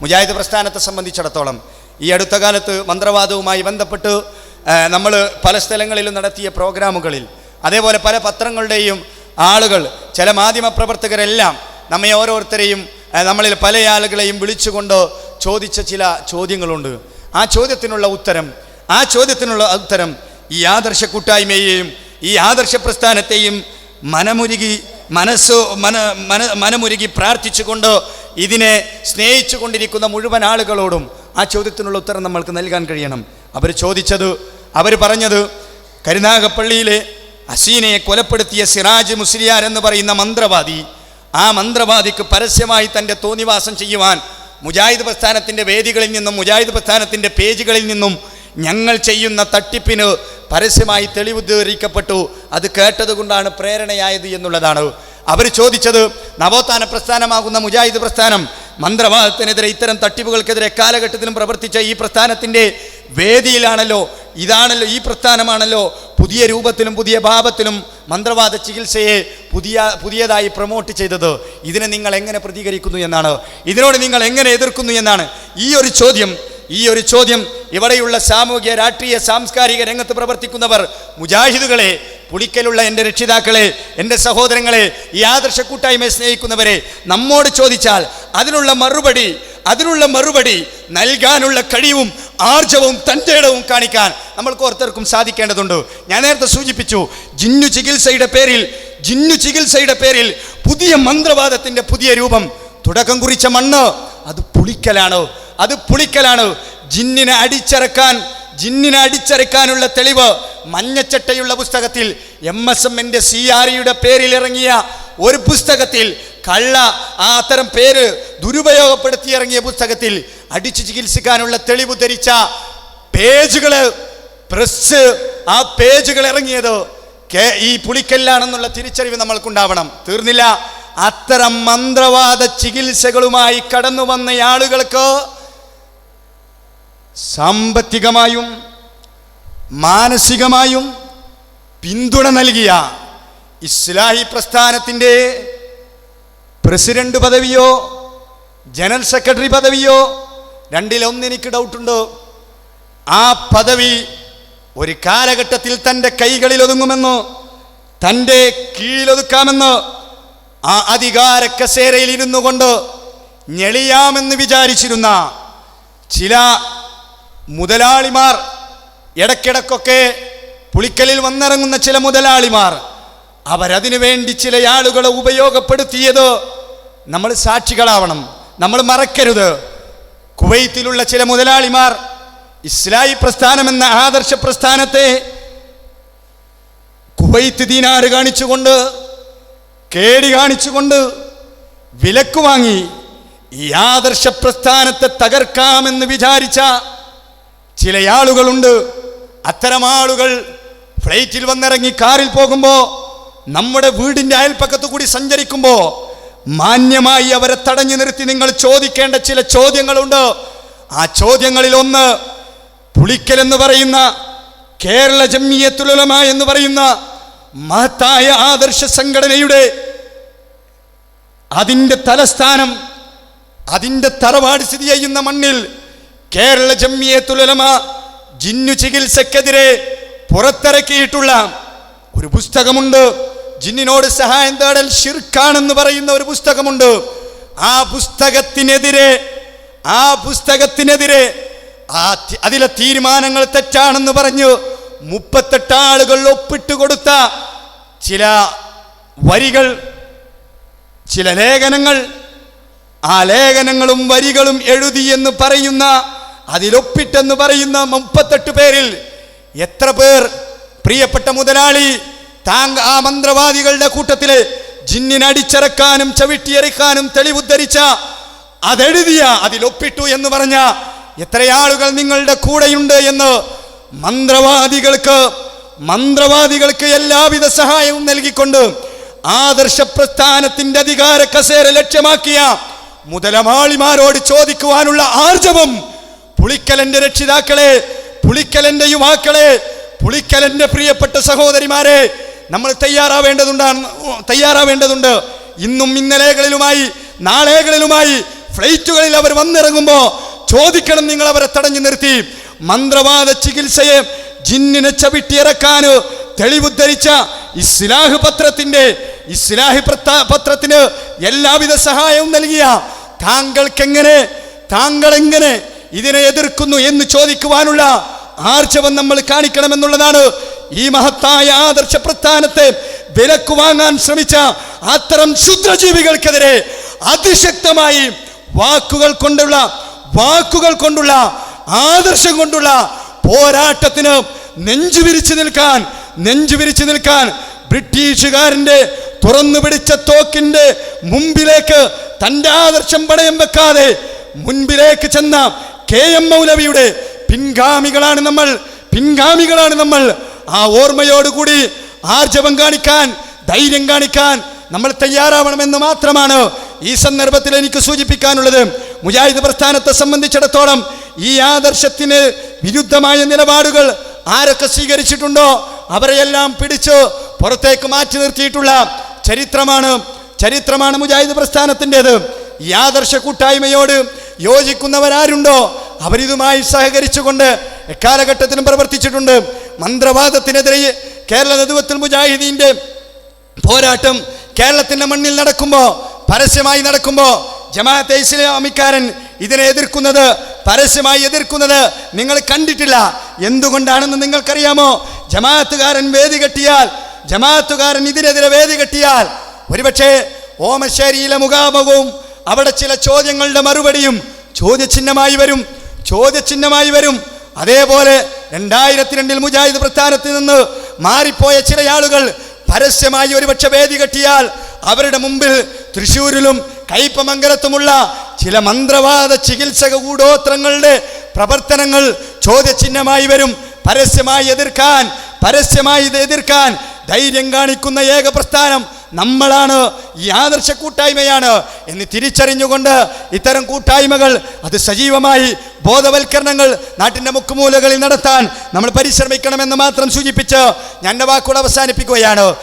മുജാഹിദ് പ്രസ്ഥാനത്തെ സംബന്ധിച്ചിടത്തോളം ഈ അടുത്ത കാലത്ത് മന്ത്രവാദവുമായി ബന്ധപ്പെട്ട് നമ്മൾ പല സ്ഥലങ്ങളിലും നടത്തിയ പ്രോഗ്രാമുകളിൽ അതേപോലെ പല പത്രങ്ങളുടെയും ആളുകൾ ചില മാധ്യമ പ്രവർത്തകരെല്ലാം നമ്മെ ഓരോരുത്തരെയും നമ്മളിൽ പല ആളുകളെയും വിളിച്ചുകൊണ്ട് ചോദിച്ച ചില ചോദ്യങ്ങളുണ്ട്. ആ ചോദ്യത്തിനുള്ള ഉത്തരം ആ ചോദ്യത്തിനുള്ള ഉത്തരം ഈ ആദർശ കൂട്ടായ്മയെയും ഈ ആദർശ പ്രസ്ഥാനത്തെയും മനമുരുകി മനസ്സോ മന മന മനമുരുകി പ്രാർത്ഥിച്ചുകൊണ്ട് ഇതിനെ സ്നേഹിച്ചു കൊണ്ടിരിക്കുന്ന മുഴുവൻ ആളുകളോടും ആ ചോദ്യത്തിനുള്ള ഉത്തരം നമ്മൾക്ക് നൽകാൻ കഴിയണം. അവർ ചോദിച്ചത് അവർ പറഞ്ഞത് കരുനാഗപ്പള്ളിയിലെ അസീനയെ കൊലപ്പെടുത്തിയ സിറാജ് മുസ്ലിയാർ എന്ന് പറയുന്ന മന്ത്രവാദി ആ മന്ത്രവാദിക്ക് പരസ്യമായി തന്റെ തോന്നിവാസം ചെയ്യുവാൻ മുജാഹിദ് പ്രസ്ഥാനത്തിന്റെ വേദികളിൽ നിന്നും മുജാഹിദ് പ്രസ്ഥാനത്തിന്റെ പേജുകളിൽ നിന്നും ഞങ്ങൾ ചെയ്യുന്ന തട്ടിപ്പിന് പരസ്യമായി തെളിവുദ്ധീകരിക്കപ്പെട്ടു അത് കേട്ടതുകൊണ്ടാണ് പ്രേരണയായത് എന്നുള്ളതാണ്. അവർ ചോദിച്ചത് നവോത്ഥാന പ്രസ്ഥാനമാകുന്ന മുജാഹിദ് പ്രസ്ഥാനം മന്ത്രവാദത്തിനെതിരെ ഇത്തരം തട്ടിപ്പുകൾക്കെതിരെ കാലഘട്ടത്തിലും പ്രവർത്തിച്ച ഈ പ്രസ്ഥാനത്തിന്റെ വേദിയിലാണല്ലോ ഇതാണല്ലോ ഈ പ്രസ്ഥാനമാണല്ലോ പുതിയ രൂപത്തിലും പുതിയ ഭാവത്തിലും മന്ത്രവാദ ചികിത്സയെ പുതിയ പുതിയതായി പ്രൊമോട്ട് ചെയ്തത്. ഇതിനെ നിങ്ങൾ എങ്ങനെ പ്രതികരിക്കുന്നു എന്നാണ്. ഇതിനോട് നിങ്ങൾ എങ്ങനെ എതിർക്കുന്നു എന്നാണ്. ഈ ഒരു ചോദ്യം ഈ ഒരു ചോദ്യം ഇവിടെയുള്ള സാമൂഹ്യ രാഷ്ട്രീയ സാംസ്കാരിക രംഗത്ത് പ്രവർത്തിക്കുന്നവർ മുജാഹിദുകളെ പുളിക്കലുള്ള എന്റെ രക്ഷിതാക്കളെ എന്റെ സഹോദരങ്ങളെ ഈ ആദർശ കൂട്ടായ്മയെ സ്നേഹിക്കുന്നവരെ നമ്മോട് ചോദിച്ചാൽ അതിനുള്ള മറുപടി അതിനുള്ള മറുപടി നൽകാനുള്ള കഴിവും ആർജവും തന്റെ ഇടവും കാണിക്കാൻ നമ്മൾക്ക് ഓരോരുത്തർക്കും സാധിക്കേണ്ടതുണ്ട്. ഞാൻ നേരത്തെ സൂചിപ്പിച്ചു ജിന്നു ചികിത്സയുടെ പേരിൽ ജിന്നു ചികിത്സയുടെ പേരിൽ പുതിയ മന്ത്രവാദത്തിന്റെ പുതിയ രൂപം തുടക്കം കുറിച്ച മണ്ണ് അത് പുളിക്കലാണ് അത് പുളിക്കലാണ്. ജിന്നിനെ അടിച്ചിറക്കാൻ ജിന്നിനെ അടിച്ചിറക്കാനുള്ള തെളിവ് മഞ്ഞച്ചട്ടയുള്ള പുസ്തകത്തിൽ എം എസ് എമ്മിന്റെ സി ആർ ഇയുടെ പേരിൽ ഇറങ്ങിയ ഒരു പുസ്തകത്തിൽ കള്ള ആ അത്തരം പേര് ദുരുപയോഗപ്പെടുത്തി ഇറങ്ങിയ പുസ്തകത്തിൽ അടിച്ചു ചികിത്സിക്കാനുള്ള തെളിവ് ധരിച്ച പേജുകൾ പ്രസ് ആ പേജുകൾ ഇറങ്ങിയത് കെ- ഈ പുളിക്കല്ലാണെന്നുള്ള തിരിച്ചറിവ് നമ്മൾക്കുണ്ടാവണം. തീർന്നില്ല. അത്തരം മന്ത്രവാദ ചികിത്സകളുമായി കടന്നു വന്ന ആളുകൾക്ക് സാമ്പത്തികമായും മാനസികമായും പിന്തുണ നൽകിയ ഇസ്ലാഹി പ്രസ്ഥാനത്തിന്റെ പ്രസിഡന്റ് പദവിയോ ജനറൽ സെക്രട്ടറി പദവിയോ രണ്ടിലൊന്ന് എനിക്ക് ഡൗട്ടുണ്ട്. ആ പദവി ഒരു കാലഘട്ടത്തിൽ തന്റെ കൈകളിൽ ഒതുങ്ങുമെന്ന് തന്റെ കീഴിലൊതുക്കാമെന്ന് ആ അധികാര കസേരയിൽ ഇരുന്നു കൊണ്ട് ഞെളിയാമെന്ന് വിചാരിച്ചിരുന്ന ചില മുതലാളിമാർ ഇടയ്ക്കിടക്കൊക്കെ പുളിക്കലിൽ വന്നിറങ്ങുന്ന ചില മുതലാളിമാർ അവരതിനു വേണ്ടി ചില ആളുകളെ ഉപയോഗപ്പെടുത്തിയത് നമ്മൾ സാക്ഷികളാവണം നമ്മൾ മറക്കരുത്. കുവൈത്തിലുള്ള ചില മുതലാളിമാർ ഇസ്ലായി പ്രസ്ഥാനം എന്ന ആദർശ പ്രസ്ഥാനത്തെ കുവൈത്ത് ദീനാറ് കാണിച്ചുകൊണ്ട് കേടി കാണിച്ചുകൊണ്ട് വിലക്ക് വാങ്ങി ഈ ആദർശ പ്രസ്ഥാനത്തെ തകർക്കാമെന്ന് വിചാരിച്ച ചില ആളുകളുണ്ട്. അത്തരം ആളുകൾ ഫ്ലൈറ്റിൽ വന്നിറങ്ങി കാറിൽ പോകുമ്പോൾ നമ്മുടെ വീടിന്റെ അയൽപ്പക്കത്ത് കൂടി സഞ്ചരിക്കുമ്പോൾ മാന്യമായി അവരെ തടഞ്ഞു നിർത്തി നിങ്ങൾ ചോദിക്കേണ്ട ചില ചോദ്യങ്ങളുണ്ട്. ആ ചോദ്യങ്ങളിൽ ഒന്ന് പുളിക്കൽ എന്ന് പറയുന്ന കേരള ജമ്മിയത്തുലമ എന്ന് പറയുന്ന മഹത്തായ ആദർശ സംഘടനയുടെ അതിന്റെ തലസ്ഥാനം അതിന്റെ തറവാട് സ്ഥിതി ചെയ്യുന്ന മണ്ണിൽ കേരള ജമ്മിയത്തുലമ ജിന്നു ചികിത്സക്കെതിരെ പുറത്തിറക്കിയിട്ടുള്ള ഒരു പുസ്തകമുണ്ട്. ജിന്നിനോട് സഹായം തേടൽ ഷിർക്കാണെന്ന് പറയുന്ന ഒരു പുസ്തകമുണ്ട്. ആ പുസ്തകത്തിനെതിരെ ആ പുസ്തകത്തിനെതിരെ ആ അതിലെ തീരുമാനങ്ങൾ തെറ്റാണെന്ന് പറഞ്ഞു മുപ്പത്തെട്ട് ആളുകൾ ഒപ്പിട്ട് കൊടുത്ത ചില വരികൾ ചില ലേഖനങ്ങൾ ആ ലേഖനങ്ങളും വരികളും എഴുതി എന്ന് പറയുന്ന അതിലൊപ്പിട്ടെന്ന് പറയുന്ന മുപ്പത്തെട്ട് പേരിൽ എത്ര പേർ പ്രിയപ്പെട്ട മുതലാളി? താങ്ക ആ മന്ത്രവാദികളുടെ കൂട്ടത്തിൽ ജിന്നിനടിച്ചിറക്കാനും ചവിട്ടിയെറിക്കാനും തെളിവുദ്ധരിച്ച അതെഴുതിയ അതിലൊപ്പിട്ടു എന്ന് പറഞ്ഞ എത്രയാളുകൾ നിങ്ങളുടെ കൂടെയുണ്ട് എന്ന് മന്ത്രവാദികൾക്ക് മന്ത്രവാദികൾക്ക് എല്ലാവിധ സഹായവും നൽകിക്കൊണ്ട് ആദർശ പ്രസ്ഥാനത്തിന്റെ അധികാര കസേര ലക്ഷ്യമാക്കിയ മുതലമാളിമാരോട് ചോദിക്കുവാനുള്ള ആർജവം പുളിക്കലന്റെ രക്ഷിതാക്കളെ പുളിക്കലന്റെ യുവാക്കളെ പുളിക്കലന്റെ പ്രിയപ്പെട്ട സഹോദരിമാരെ നമ്മൾ തയ്യാറാവേണ്ടതുണ്ടാണ് തയ്യാറാവേണ്ടതുണ്ട്. ഇന്നും ഇന്നലെകളിലുമായി നാളെകളിലുമായി ഫ്ലൈറ്റുകളിൽ അവർ വന്നിറങ്ങുമ്പോൾ ചോദിക്കണം നിങ്ങൾ അവരെ തടഞ്ഞു നിർത്തി. മന്ത്രവാദ ചികിത്സയെ ജിന്നിനെ ചവിട്ടിയിറക്കാന് തെളിവുദ്ധരിച്ച ഇസ്ലാഹ് പത്രത്തിന്റെ ഇസ്ലാഹ് പത്രത്തിന് എല്ലാവിധ സഹായവും നൽകിയ താങ്കൾക്കെങ്ങനെ താങ്കൾ എങ്ങനെ ഇതിനെ എതിർക്കുന്നു എന്ന് ചോദിക്കുവാനുള്ള ആർജവം നമ്മൾ കാണിക്കണമെന്നുള്ളതാണ് ഈ മഹത്തായ ആദർശ പ്രസ്ഥാനത്തെ വിലക്ക് വാങ്ങാൻ ശ്രമിച്ച അത്തരം ക്ഷുദ്രജീവികൾക്കെതിരെ അതിശക്തമായി വാക്കുകൾ കൊണ്ടുള്ള വാക്കുകൾ കൊണ്ടുള്ള ആദർശം കൊണ്ടുള്ള പോരാട്ടത്തിന് നെഞ്ചു വിരിച്ചു നിൽക്കാൻ നെഞ്ചു വിരിച്ചു നിൽക്കാൻ ബ്രിട്ടീഷുകാരന്റെ തുറന്നു പിടിച്ച തോക്കിന്റെ മുമ്പിലേക്ക് തന്റെ ആദർശം പണയം വെക്കാതെ മുൻപിലേക്ക് ചെന്ന കെ എം മൗലവിയുടെ പിൻഗാമികളാണ് നമ്മൾ പിൻഗാമികളാണ് നമ്മൾ. ആ ഓർമ്മയോടുകൂടി ആർജവം കാണിക്കാൻ ധൈര്യം കാണിക്കാൻ നമ്മൾ തയ്യാറാവണമെന്ന് മാത്രമാണ് ഈ സന്ദർഭത്തിൽ എനിക്ക് സൂചിപ്പിക്കാനുള്ളത്. മുജാഹിദ് പ്രസ്ഥാനത്തെ സംബന്ധിച്ചിടത്തോളം ഈ ആദർശത്തിന് വിരുദ്ധമായ നിലപാടുകൾ ആരൊക്കെ സ്വീകരിച്ചിട്ടുണ്ടോ അവരെയെല്ലാം പിടിച്ച് പുറത്തേക്ക് മാറ്റി നിർത്തിയിട്ടുള്ള ചരിത്രമാണ് ചരിത്രമാണ് മുജാഹിദ് പ്രസ്ഥാനത്തിന്റെത്. ഈ ആദർശ കൂട്ടായ്മയോട് യോജിക്കുന്നവരാരുണ്ടോ? അവരിതുമായി സഹകരിച്ചുകൊണ്ട് എക്കാലഘട്ടത്തിലും പ്രവർത്തിച്ചിട്ടുണ്ട്. മന്ത്രവാദത്തിനെതിരെ കേരള നേതൃത്വത്തിൽ മുജാഹിദീന്റെ പോരാട്ടം കേരളത്തിന്റെ മണ്ണിൽ നടക്കുമ്പോൾ പരസ്യമായി നടക്കുമ്പോൾ ജമാഅത്തെ ഇസ്ലാമിക്കാരൻ ഇതിനെ എതിർക്കുന്നത് പരസ്യമായി എതിർക്കുന്നത് നിങ്ങൾ കണ്ടിട്ടില്ല. എന്തുകൊണ്ടാണെന്ന് നിങ്ങൾക്കറിയാമോ? ജമാഅത്തുകാരൻ വേദി കെട്ടിയാൽ ജമാഅത്തുകാരൻ ഇതിനെതിരെ വേദി കെട്ടിയാൽ ഒരുപക്ഷെ ഓമശ്ശേരിയിലെ മുഖാമുഖവും അവിടെ ചില ചോദ്യങ്ങളുടെ മറുപടിയും ചോദ്യചിഹ്നമായി വരും. ചോദ്യചിഹ്നമായി വരും. അതേപോലെ രണ്ടായിരത്തി രണ്ടിൽ മുജാഹിദ് പ്രസ്ഥാനത്തിൽ നിന്ന് മാറിപ്പോയ ചില ആളുകൾ പരസ്യമായി ഒരുപക്ഷെ വേദി കെട്ടിയാൽ അവരുടെ മുമ്പിൽ തൃശ്ശൂരിലും കയ്പമംഗലത്തുമുള്ള ചില മന്ത്രവാദ ചികിത്സക കൂടോത്രങ്ങളുടെ പ്രവർത്തനങ്ങൾ ചോദ്യചിഹ്നമായി വരും. പരസ്യമായി എതിർക്കാൻ പരസ്യമായി ഇത് എതിർക്കാൻ ധൈര്യം കാണിക്കുന്ന ഏക പ്രസ്ഥാനം നമ്മളാണ് യാദർശ കൂട്ടായ്മയാണ് എന്ന് തിരിച്ചറിഞ്ഞുകൊണ്ട് ഇത്തരം കൂട്ടായ്മകൾ അത് സജീവമായി ബോധവൽക്കരണങ്ങൾ നാട്ടിന്റെ മുക്കുമൂലകളിൽ നടത്താൻ നമ്മൾ പരിശ്രമിക്കണമെന്ന് മാത്രം സൂചിപ്പിച്ച് ഞാൻ വാക്കുകൾ അവസാനിപ്പിക്കുകയാണ്.